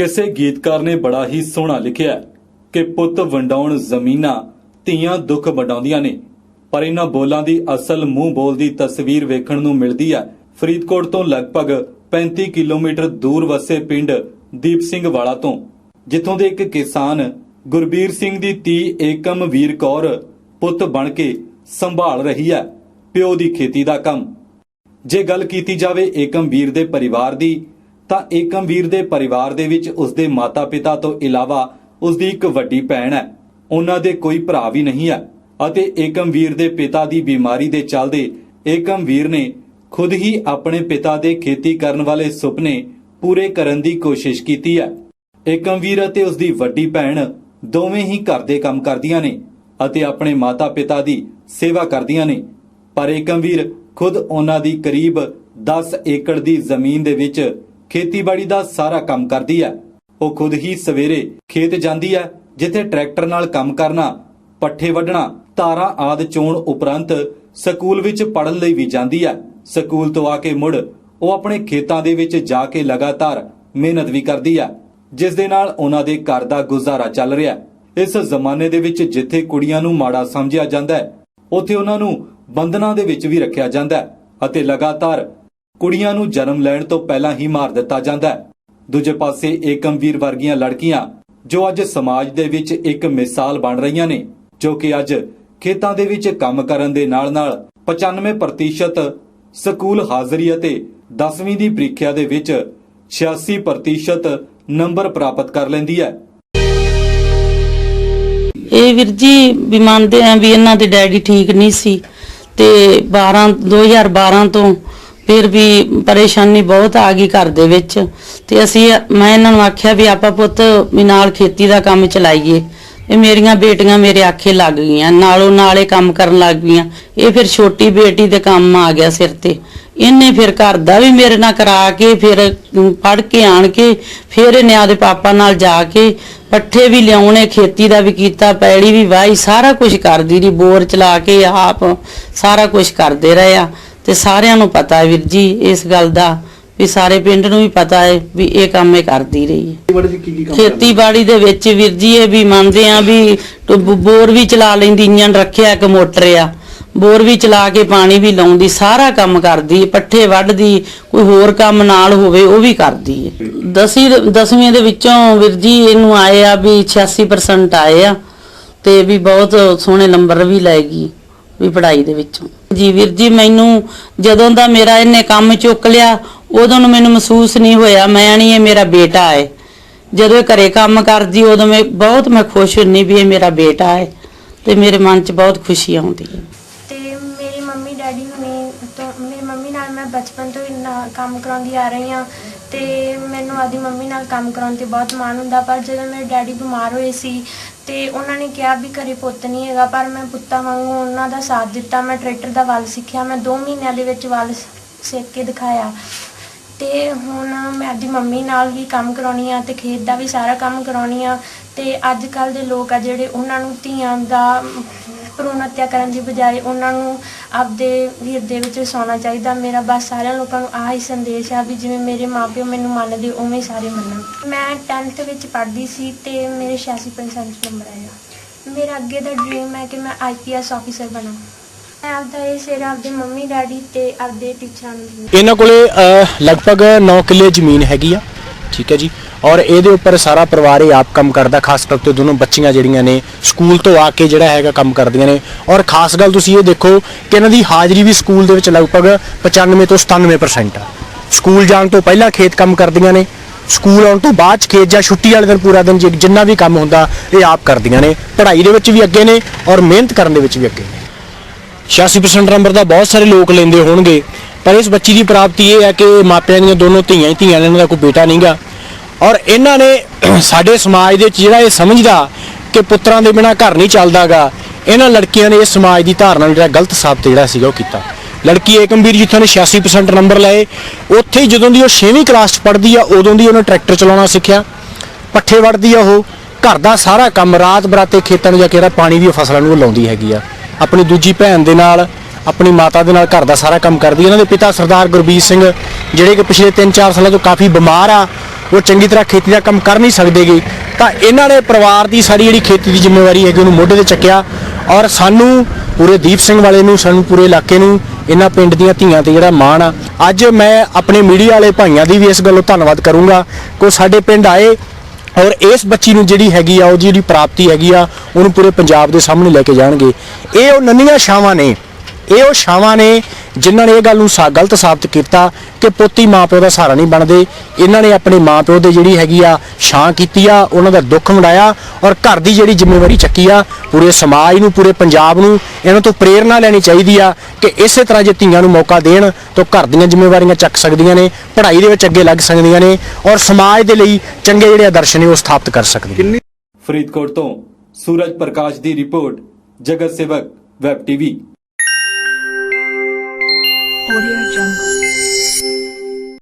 ਕਿਸੇ ਗੀਤਕਾਰ ਨੇ ਬੜਾ ਹੀ ਸੋਹਣਾ ਲਿਖਿਆ ਕਿ ਪੁੱਤ ਵੰਡਾਉਣ ਜ਼ਮੀਨਾਂ ਧੀਆਂ ਦੁੱਖ ਵੰਡਾਉਂਦੀਆਂ ਨੇ, ਪਰ ਇਹਨਾਂ ਬੋਲਾਂ ਦੀ ਅਸਲ ਮੂੰਹ ਬੋਲ ਦੀ ਤਸਵੀਰ ਵੇਖਣ ਨੂੰ ਮਿਲਦੀ ਹੈ। ਫਰੀਦਕੋਟ ਤੋਂ ਲਗਭਗ 35 ਕਿਲੋਮੀਟਰ ਦੂਰ ਵਸੇ ਪਿੰਡ ਦੀਪ ਸਿੰਘ ਵਾਲਾ ਤੋਂ, ਜਿੱਥੋਂ ਦੇ ਇੱਕ ਕਿਸਾਨ ਗੁਰਬੀਰ ਸਿੰਘ ਦੀ ਧੀ ਏਕਮ ਵੀਰ ਕੌਰ ਪੁੱਤ ਬਣ ਕੇ ਸੰਭਾਲ ਰਹੀ ਹੈ ਪਿਓ ਦੀ ਖੇਤੀ ਦਾ ਕੰਮ। ਜੇ ਗੱਲ ਕੀਤੀ ਜਾਵੇ ਏਕਮ ਵੀਰ ਦੇ ਪਰਿਵਾਰ ਦੀ ਤਾਂ ਏਕਮਵੀਰ ਦੇ ਪਰਿਵਾਰ ਦੇ ਵਿੱਚ ਉਸਦੇ ਮਾਤਾ-ਪਿਤਾ ਤੋਂ ਇਲਾਵਾ ਉਸਦੀ ਇੱਕ ਵੱਡੀ ਭੈਣ ਹੈ। ਉਹਨਾਂ ਦੇ ਕੋਈ ਭਰਾ ਵੀ ਨਹੀਂ ਹੈ ਅਤੇ ਏਕਮਵੀਰ ਦੇ ਪਿਤਾ ਦੀ ਬਿਮਾਰੀ ਦੇ ਚੱਲਦੇ ਏਕਮਵੀਰ ਨੇ ਖੁਦ ਹੀ ਆਪਣੇ ਪਿਤਾ ਦੇ ਖੇਤੀ ਕਰਨ ਵਾਲੇ ਸੁਪਨੇ ਪੂਰੇ ਕਰਨ ਦੀ ਕੋਸ਼ਿਸ਼ ਕੀਤੀ ਹੈ। ਏਕਮਵੀਰ ਅਤੇ ਉਸਦੀ ਵੱਡੀ ਭੈਣ ਦੋਵੇਂ ਹੀ ਘਰ ਦੇ ਕੰਮ ਕਰਦੀਆਂ ਨੇ ਅਤੇ ਆਪਣੇ ਮਾਤਾ-ਪਿਤਾ ਦੀ ਸੇਵਾ ਕਰਦੀਆਂ ਨੇ। ਪਰ ਏਕਮਵੀਰ ਖੁਦ ਉਹਨਾਂ ਦੀ ਕਰੀਬ 10 ਏਕੜ ਦੀ ਜ਼ਮੀਨ ਦੇ ਵਿੱਚ ਖੇਤੀਬਾੜੀ ਦਾ ਸਾਰਾ ਕੰਮ ਕਰਦੀ ਹੈ। ਉਹ ਖੁਦ ਹੀ ਸਵੇਰੇ ਖੇਤ ਜਾਂਦੀ ਹੈ, ਜਿੱਥੇ ਟਰੈਕਟਰ ਨਾਲ ਕੰਮ ਕਰਨਾ, ਪੱਠੇ ਵੱਢਣਾ ਤਾਰਾਂ ਆਦ ਚੋਣ ਉਪਰੰਤ ਸਕੂਲ ਵਿੱਚ ਪੜ੍ਹਨ ਲਈ ਵੀ ਜਾਂਦੀ ਹੈ। ਸਕੂਲ ਤੋਂ ਆ ਕੇ ਮੁੜ ਉਹ ਆਪਣੇ ਖੇਤਾਂ ਦੇ ਵਿੱਚ ਜਾ ਕੇ ਲਗਾਤਾਰ ਮਿਹਨਤ ਵੀ ਕਰਦੀ ਹੈ, ਜਿਸ ਦੇ ਨਾਲ ਉਹਨਾਂ ਦੇ ਘਰ ਦਾ ਗੁਜ਼ਾਰਾ ਚੱਲ ਰਿਹਾ ਇਸ ਜ਼ਮਾਨੇ ਦੇ ਵਿੱਚ ਜਿੱਥੇ ਕੁੜੀਆਂ ਨੂੰ ਮਾੜਾ ਸਮਝਿਆ ਜਾਂਦਾ ਹੈ, ਉੱਥੇ ਉਹਨਾਂ ਨੂੰ ਬੰਧਨਾਂ ਦੇ ਵਿੱਚ ਵੀ ਰੱਖਿਆ ਜਾਂਦਾ ਹੈ ਅਤੇ ਲਗਾਤਾਰ ਕੁੜੀਆਂ ਨੂੰ ਜਨਮ ਲੈਣ ਤੋਂ ਪਹਿਲਾਂ ਹੀ ਮਾਰ ਦਿੱਤਾ ਜਾਂਦਾ ਹੈ। ਦੂਜੇ ਪਾਸੇ ਏਕਮਵੀਰ ਵਰਗੀਆਂ ਲੜਕੀਆਂ ਜੋ ਅੱਜ ਸਮਾਜ ਦੇ ਵਿੱਚ ਇੱਕ ਮਿਸਾਲ ਬਣ ਰਹੀਆਂ ਨੇ, ਜੋ ਕਿ ਅੱਜ ਖੇਤਾਂ ਦੇ ਵਿੱਚ ਕੰਮ ਕਰਨ ਦੇ ਨਾਲ-ਨਾਲ 95% ਸਕੂਲ ਹਾਜ਼ਰੀ ਅਤੇ 10ਵੀਂ ਦੀ ਪ੍ਰੀਖਿਆ ਦੇ ਵਿੱਚ 86% ਨੰਬਰ ਪ੍ਰਾਪਤ ਕਰ ਲੈਂਦੀ ਹੈ। ਇਹ ਵੀਰ ਜੀ, ਵੀ ਮੰਨਦੇ ਆ ਵੀ ਇਹਨਾਂ ਦੇ ਡੈਡੀ ਠੀਕ ਨਹੀਂ ਸੀ ਤੇ 12 2012 ਤੋਂ ਫਿਰ ਵੀ ਪਰੇਸ਼ਾਨੀ ਬਹੁਤ ਆ ਗਈ ਘਰ ਦੇ ਵਿੱਚ। ਤੇ ਅਸੀਂ, ਮੈਂ ਇਹਨਾਂ ਨੂੰ ਆਖਿਆ ਵੀ ਆਪਾਂ ਪੁੱਤ ਵੀ ਨਾਲ ਖੇਤੀ ਦਾ ਕੰਮ ਚਲਾਈਏ। ਇਹ ਮੇਰੀਆਂ ਬੇਟੀਆਂ ਮੇਰੇ ਆਖੇ ਲੱਗ ਗਈਆਂ, ਨਾਲੋਂ ਨਾਲੇ ਕੰਮ ਕਰਨ ਲੱਗ ਗਈਆਂ ਇਹ ਫਿਰ ਛੋਟੀ ਬੇਟੀ ਦੇ ਕੰਮ ਆ ਗਿਆ ਸਿਰ ਤੇ। ਇਹਨੇ ਫਿਰ ਘਰ ਦਾ ਵੀ ਮੇਰੇ ਨਾਲ ਕਰਾ ਕੇ, ਫਿਰ ਪੜ ਕੇ, ਆਣ ਕੇ, ਫਿਰ ਇਹਨੇ ਆਦੇ ਪਾਪਾ ਨਾਲ ਜਾ ਕੇ ਪੱਠੇ ਵੀ ਲਿਆਉਣੇ, ਖੇਤੀ ਦਾ ਵੀ ਕੀਤਾ, ਪੈੜੀ ਵੀ ਵਾਹੀ, ਸਾਰਾ ਕੁਝ ਕਰਦੀ ਰਹੀ, ਬੋਰ ਚਲਾ ਕੇ ਆਪ ਸਾਰਾ ਕੁਝ ਕਰਦੇ ਰਹੇ ਆ। ਤੇ ਸਾਰਿਆਂ ਨੂੰ ਪਤਾ ਹੈ ਵੀਰ ਜੀ ਇਸ ਗੱਲ ਦਾ ਵੀ ਸਾਰੇ ਪਿੰਡ ਨੂੰ ਵੀ ਪਤਾ ਹੈ ਵੀ ਇਹ ਕੰਮ ਇਹ ਕਰਦੀ ਰਹੀ ਹੈ। ਕੀ ਕੀ ਕੰਮ ਖੇਤੀਬਾੜੀ ਦੇ ਵਿੱਚ ਵੀਰ ਜੀ ਇਹ ਵੀ ਮੰਨਦੇ ਆ ਵੀ ਟ- ਬ- ਬੋਰ ਵੀ ਚਲਾ ਲੈਂਦੀ ਇੰਜਨ ਰੱਖਿਆ ਇੱਕ ਮੋਟਰ ਆ। ਬੋਰ ਵੀ ਚਲਾ ਕੇ ਪਾਣੀ ਵੀ ਲਾਉਂਦੀ ਸਾਰਾ ਕੰਮ ਕਰਦੀ ਪੱਠੇ ਵੱਢਦੀ ਕੋਈ ਹੋਰ ਕੰਮ ਨਾਲ ਹੋਵੇ ਉਹ ਵੀ ਕਰਦੀ ਹੈ। ਦਸਵੀਂ ਦਸਵੀਂ ਦੇ ਵਿੱਚੋਂ ਵੀਰ ਜੀ ਇਹਨੂੰ ਆਏ ਆ ਵੀ 86% ਆਏ ਆ ਤੇ ਵੀ ਬਹੁਤ ਸੋਹਣੇ ਨੰਬਰ ਵੀ ਲੈ ਗਈ। ਵੀ ਪੜ੍ਹਾਈ ਦੇ ਵਿੱਚੋਂ। ਜੀ ਵੀਰ ਜੀ, ਮੈਨੂੰ ਜਦੋਂ ਦਾ ਮੇਰਾ ਇਹਨੇ ਕੰਮ ਚੁੱਕ ਲਿਆ, ਉਦੋਂ ਨੂੰ ਮੈਨੂੰ ਮਹਿਸੂਸ ਨਹੀਂ ਹੋਇਆ, ਮੈਂ ਨਹੀਂ ਇਹ ਮੇਰਾ ਬੇਟਾ ਹੈ। ਜਦੋਂ ਇਹ ਘਰੇ ਕੰਮ ਕਰਦੀ, ਉਦੋਂ ਮੈਂ ਬਹੁਤ ਮੈਂ ਖੁਸ਼ ਹੁੰਨੀ ਵੀ ਇਹ ਮੇਰਾ ਬੇਟਾ ਹੈ ਤੇ ਮੇਰੇ ਮਨ 'ਚ ਬਹੁਤ ਖੁਸ਼ੀ ਆਉਂਦੀ ਹੈ। ਤੇ ਮੇਰੀ ਮੰਮੀ ਡੈਡੀ ਹੁਣੇ ਤੋਂ, ਮੇਰੀ ਮੰਮੀ ਨਾਲ ਮੈਂ ਬਚਪਨ ਤੋਂ ਹੀ ਨਾ- ਕੰਮ ਕਰਾਉਂਦੀ ਆ ਰਹੀ ਹਾਂ। ਤੇ ਮੈਨੂੰ ਆਦੀ ਮੰਮੀ ਨਾਲ ਕੰਮ ਕਰਾਉਣ ਤੇ ਬਹੁਤ ਮਾਣ ਹੁੰਦਾ, ਪਰ ਜਦੋਂ ਮੇਰੇ ਡੈਡੀ ਬਿਮਾਰ ਹੋਏ ਸੀ ਤੇ ਉਹਨਾਂ ਨੇ ਕਿਹਾ ਵੀ ਘਰੇ ਪੁੱਤ ਨਹੀਂ ਹੈਗਾ, ਪਰ ਮੈਂ ਪੁੱਤਾਂ ਵਾਂਗੂ ਉਹਨਾਂ ਦਾ ਸਾਥ ਦਿੱਤਾ, ਮੈਂ ਟਰੈਕਟਰ ਦਾ ਵੱਲ ਸਿੱਖਿਆ, ਮੈਂ 2 ਮਹੀਨਿਆਂ ਦੇ ਵਿੱਚ ਵੱਲ ਸਿੱਖ ਕੇ ਦਿਖਾਇਆ। ਤੇ ਹੁਣ ਮੈਂ ਆਪਦੀ ਮੰਮੀ ਨਾਲ ਵੀ ਕੰਮ ਕਰਾਉਣੀ ਆ ਤੇ ਖੇਤ ਦਾ ਵੀ ਸਾਰਾ ਕੰਮ ਕਰਾਉਣੀ ਆ ਤੇ ਅੱਜ ਕੱਲ ਦੇ ਲੋਕ ਆ ਜਿਹੜੇ ਉਹਨਾਂ ਨੂੰ ਧੀਆਂ ਦਾ ਭਰੂਣ ਹੱਤਿਆ ਕਰਨ ਦੀ ਬਜਾਏ ਉਹਨਾਂ ਨੂੰ ਆਪਦੇ ਹਿਰਦੇ ਵਿੱਚ ਵਸਾਉਣਾ ਚਾਹੀਦਾ। ਮੇਰਾ ਬਸ ਸਾਰਿਆਂ ਲੋਕਾਂ ਨੂੰ ਆਹ ਹੀ ਸੰਦੇਸ਼ ਆ ਵੀ ਜਿਵੇਂ ਮੇਰੇ ਮਾਪਿਓ ਮੈਨੂੰ ਮੰਨਦੇ, ਉਵੇਂ ਸਾਰੇ ਮੰਨਣ। ਮੈਂ 10th ਵਿੱਚ ਪੜ੍ਹਦੀ ਸੀ ਤੇ ਮੇਰੇ 86% ਨੰਬਰ ਆਇਆ। ਮੇਰਾ ਅੱਗੇ ਦਾ ਡ੍ਰੀਮ ਹੈ ਕਿ ਮੈਂ ਆਈਪੀਐਸ ਆਫੀਸਰ ਬਣਾ। ਮੈਂ ਆਪਦਾ ਇਹ ਸਿਰ ਆਪਦੇ ਮੰਮੀ, ਡੈਡੀ ਤੇ ਆਪਦੇ ਟੀਚਰਾਂ ਨੂੰ ਇਹਨਾਂ ਕੋਲੇ ਲਗਭਗ 9 ਕਿੱਲੇ ਜ਼ਮੀਨ ਹੈਗੀ ਆ। ਠੀਕ ਹੈ ਜੀ। ਔਰ ਇਹਦੇ ਉੱਪਰ ਸਾਰਾ ਪਰਿਵਾਰ ਹੀ ਆਪ ਕੰਮ ਕਰਦਾ, ਖਾਸ ਤੌਰ 'ਤੇ ਦੋਨੋਂ ਬੱਚੀਆਂ ਜਿਹੜੀਆਂ ਨੇ, ਸਕੂਲ ਤੋਂ ਆ ਕੇ ਜਿਹੜਾ ਹੈਗਾ ਕੰਮ ਕਰਦੀਆਂ ਨੇ। ਔਰ ਖਾਸ ਗੱਲ ਤੁਸੀਂ ਇਹ ਦੇਖੋ ਕਿ ਇਹਨਾਂ ਦੀ ਹਾਜ਼ਰੀ ਵੀ ਸਕੂਲ ਦੇ ਵਿੱਚ ਲਗਭਗ 95 ਤੋਂ 97% ਆ। ਸਕੂਲ ਜਾਣ ਤੋਂ ਪਹਿਲਾਂ ਖੇਤ ਕੰਮ ਕਰਦੀਆਂ ਨੇ, ਸਕੂਲ ਆਉਣ ਤੋਂ ਬਾਅਦ 'ਚ ਖੇਤ ਜਾਂ ਛੁੱਟੀ ਵਾਲੇ ਦਿਨ ਪੂਰਾ ਦਿਨ ਜਿ- ਜਿੰਨਾ ਵੀ ਕੰਮ ਹੁੰਦਾ, ਇਹ ਆਪ ਕਰਦੀਆਂ ਨੇ। ਪੜ੍ਹਾਈ ਦੇ ਵਿੱਚ ਵੀ ਅੱਗੇ ਨੇ ਔਰ ਮਿਹਨਤ ਕਰਨ ਦੇ ਵਿੱਚ ਵੀ ਅੱਗੇ ਨੇ। 86% ਨੰਬਰ ਦਾ ਬਹੁਤ ਸਾਰੇ ਲੋਕ ਲੈਂਦੇ ਹੋਣਗੇ, ਪਰ ਇਸ ਬੱਚੀ ਦੀ ਪ੍ਰਾਪਤੀ ਇਹ ਹੈ ਕਿ ਮਾਪਿਆਂ ਦੀਆਂ ਦੋਨੋਂ ਧੀਆਂ ਹੀ ਧੀਆਂ ਨੇ, ਇਹਨਾਂ ਦਾ ਕੋਈ ਬੇਟਾ ਨਹੀਂਗਾ ਔਰ ਇਹਨਾਂ ਨੇ ਸਾਡੇ ਸਮਾਜ ਦੇ ਵਿੱਚ ਜਿਹੜਾ ਇਹ ਸਮਝਦਾ ਕਿ ਪੁੱਤਰਾਂ ਦੇ ਬਿਨਾ ਘਰ ਨਹੀਂ ਚੱਲਦਾਗਾ, ਇਹਨਾਂ ਲੜਕੀਆਂ ਨੇ ਇਸ ਸਮਾਜ ਦੀ ਧਾਰਨਾ ਨੂੰ ਜਿਹੜਾ ਗਲਤ ਸਾਬਤ ਜਿਹੜਾ ਸੀਗਾ ਉਹ ਕੀਤਾ। ਲੜਕੀ ਏਕਮਵੀਰ ਜਿੱਥੋਂ ਨੇ 86% ਨੰਬਰ ਲਏ, ਉੱਥੇ ਹੀ ਜਦੋਂ ਦੀ ਉਹ 6ਵੀਂ ਕਲਾਸ 'ਚ ਪੜ੍ਹਦੀ ਆ, ਉਦੋਂ ਦੀ ਉਹਨੇ ਟਰੈਕਟਰ ਚਲਾਉਣਾ ਸਿੱਖਿਆ। ਪੱਠੇ ਵੜਦੀ ਆ ਉਹ, ਘਰ ਦਾ ਸਾਰਾ ਕੰਮ ਰਾਤ ਬਰਾਤੇ ਖੇਤਾਂ ਨੂੰ ਜਾ ਕੇ ਜਿਹੜਾ ਪਾਣੀ ਦੀ ਫਸਲਾਂ ਨੂੰ ਉਹ ਲਾਉਂਦੀ ਹੈਗੀ ਆ। ਆਪਣੀ ਦੂਜੀ ਭੈਣ ਦੇ ਨਾਲ, ਆਪਣੀ ਮਾਤਾ ਦੇ ਨਾਲ ਘਰ ਦਾ ਸਾਰਾ ਕੰਮ ਕਰਦੀ ਇਹਨਾਂ ਦੇ ਪਿਤਾ ਸਰਦਾਰ ਗੁਰਬੀਰ ਸਿੰਘ ਜਿਹੜੇ ਕਿ ਪਿਛਲੇ 3-4 ਸਾਲਾਂ ਤੋਂ ਕਾਫੀ ਬਿਮਾਰ ਆ, ਉਹ ਚੰਗੀ ਤਰ੍ਹਾਂ ਖੇਤੀ ਦਾ ਕੰਮ ਕਰ ਨਹੀਂ ਸਕਦੇਗੇ। ਤਾਂ ਇਹਨਾਂ ਨੇ ਪਰਿਵਾਰ ਦੀ ਸਾਰੀ ਜਿਹੜੀ ਖੇਤੀ ਦੀ ਜ਼ਿੰਮੇਵਾਰੀ ਹੈਗੀ, ਉਹਨੂੰ ਮੋਢੇ ਤੇ ਚੱਕਿਆ ਔਰ ਸਾਨੂੰ ਪੂਰੇ ਦੀਪ ਸਿੰਘ ਵਾਲੇ ਨੂੰ, ਸਾਨੂੰ ਪੂਰੇ ਇਲਾਕੇ ਨੂੰ, ਇਹਨਾਂ ਪਿੰਡ ਦੀਆਂ ਧੀਆਂ ਤੇ ਜਿਹੜਾ ਮਾਣ ਆ। ਅੱਜ ਮੈਂ ਆਪਣੇ ਮੀਡੀਆ ਵਾਲੇ ਭਾਈਆਂ ਦੀ ਵੀ ਇਸ ਗੱਲੋਂ ਧੰਨਵਾਦ ਕਰੂੰਗਾ। ਕਿ ਸਾਡੇ ਪਿੰਡ ਆਏ ਔਰ ਇਸ ਬੱਚੀ ਨੂੰ ਜਿਹੜੀ ਹੈਗੀ ਆ, ਉਹ ਜਿਹੜੀ ਪ੍ਰਾਪਤੀ ਹੈਗੀ ਆ, ਉਹਨੂੰ ਪੂਰੇ ਪੰਜਾਬ ਦੇ ਸਾਹਮਣੇ ਲੈ ਕੇ ਜਾਣਗੇ। ਇਹ ਉਹ ਨੰਨੀਆਂ ਛਾਵਾਂ ਨੇ। ਇਹ ਉਹ ਛਾਵਾਂ ਨੇ ਜਿਨ੍ਹਾਂ ਨੇ ਇਹ ਗੱਲ ਨੂੰ ਗਲਤ ਸਾਬਤ ਕੀਤਾ ਕਿ ਪੋਤੀ ਮਾਪਿਓ ਦਾ ਸਹਾਰਾ ਨਹੀਂ ਬਣਦੇ। ਇਹਨਾਂ ਨੇ ਆਪਣੇ ਮਾਪਿਓ ਦੇ ਜਿਹੜੀ ਹੈਗੀ ਆ ਛਾਂ ਕੀਤੀ ਆ, ਉਹਨਾਂ ਦਾ ਦੁੱਖ ਵੰਡਾਇਆ ਔਰ ਘਰ ਦੀ ਜਿਹੜੀ ਜ਼ਿੰਮੇਵਾਰੀ ਚੱਕੀ ਆ, ਪੂਰੇ ਸਮਾਜ ਨੂੰ, ਪੂਰੇ ਪੰਜਾਬ ਨੂੰ, ਇਹਨਾਂ ਤੋਂ ਪ੍ਰੇਰਣਾ ਲੈਣੀ ਚਾਹੀਦੀ ਆ ਕਿ ਇਸੇ ਤਰ੍ਹਾਂ ਜੇ ਧੀਆਂ ਨੂੰ ਮੌਕਾ ਦੇਣ ਤਾਂ ਘਰ ਦੀਆਂ ਜ਼ਿੰਮੇਵਾਰੀਆਂ ਚੱਕ ਸਕਦੀਆਂ ਨੇ, ਪੜ੍ਹਾਈ ਦੇ ਵਿੱਚ ਅੱਗੇ ਲੱਗ ਸਕਦੀਆਂ ਨੇ ਔਰ ਸਮਾਜ ਦੇ ਲਈ ਚੰਗੇ ਜਿਹੜੇ ਆਦਰਸ਼ ਨੇ ਉਹ ਸਥਾਪਿਤ ਕਰ ਸਕਦੀਆਂ ਫਰੀਦਕੋਟ ਤੋਂ ਸੂਰਜ ਪ੍ਰਕਾਸ਼ ਦੀ ਰਿਪੋਰਟ, ਜਗਤ ਸੇਵਕ, ਵੈਬ ਟੀਵੀ। Audio Jungle.